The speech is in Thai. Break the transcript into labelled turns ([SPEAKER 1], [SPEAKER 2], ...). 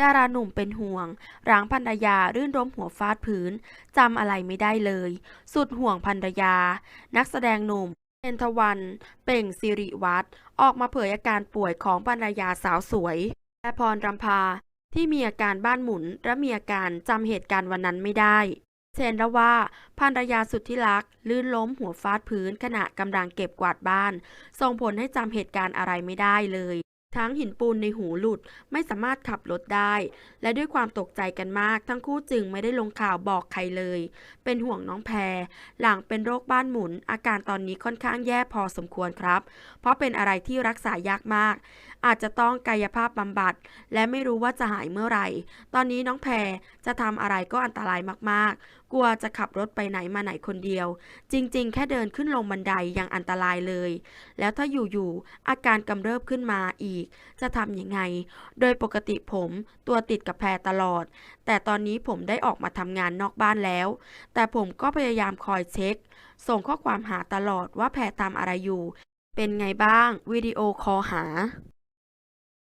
[SPEAKER 1] ดาราหนุ่มเป็นห่วง ร้างภรรยารื่นรมหัวฟาดพื้น จำอะไรไม่ได้เลย สุดห่วงภรรยา นักแสดงหนุ่มเอนทวัน เป่งสิริวัฒน์ออกมาเผยอาการป่วยของภรรยาสาวสวย และพรรำพา ที่มีอาการบ้านหมุน และมีอาการจำเหตุการณ์วันนั้นไม่ได้ เชนล้วว่าภรรยาสุดที่รัก ลื่นล้มหัวฟาดพื้นขณะกำลังเก็บกวาดบ้าน ส่งผลให้จำเหตุการณ์อะไรไม่ได้เลย ทั้งหินปูนในหูหลุดไม่สามารถขับรถได้ และด้วยความตกใจกันมาก ทั้งคู่จึงไม่ได้ลงข่าวบอกใครเลย เป็นห่วงน้องแพร หลังเป็นโรคบ้านหมุน อาการตอนนี้ค่อนข้างแย่พอสมควรครับ เพราะเป็นอะไรที่รักษายากมาก อาจจะต้องกายภาพบำบัด และไม่รู้ว่าจะหายเมื่อไหร่ ตอนนี้น้องแพรจะทำอะไรก็อันตรายมากๆ กลัวจะขับรถไปไหนมาไหนคนเดียว จริง ๆ แค่เดินขึ้นลงบันไดยังอันตรายเลย แล้วถ้าอยู่ๆอาการกำเริบขึ้นมาอีกจะทำยังไง โดยปกติผมตัวติดกับแพรตลอด แต่ตอนนี้ผมได้ออกมาทำงานนอกบ้านแล้ว แต่ผมก็พยายามคอยเช็ค ส่งข้อความหาตลอดว่าแพรตามอะไรอยู่ เป็นไงบ้าง วิดีโอคอลหา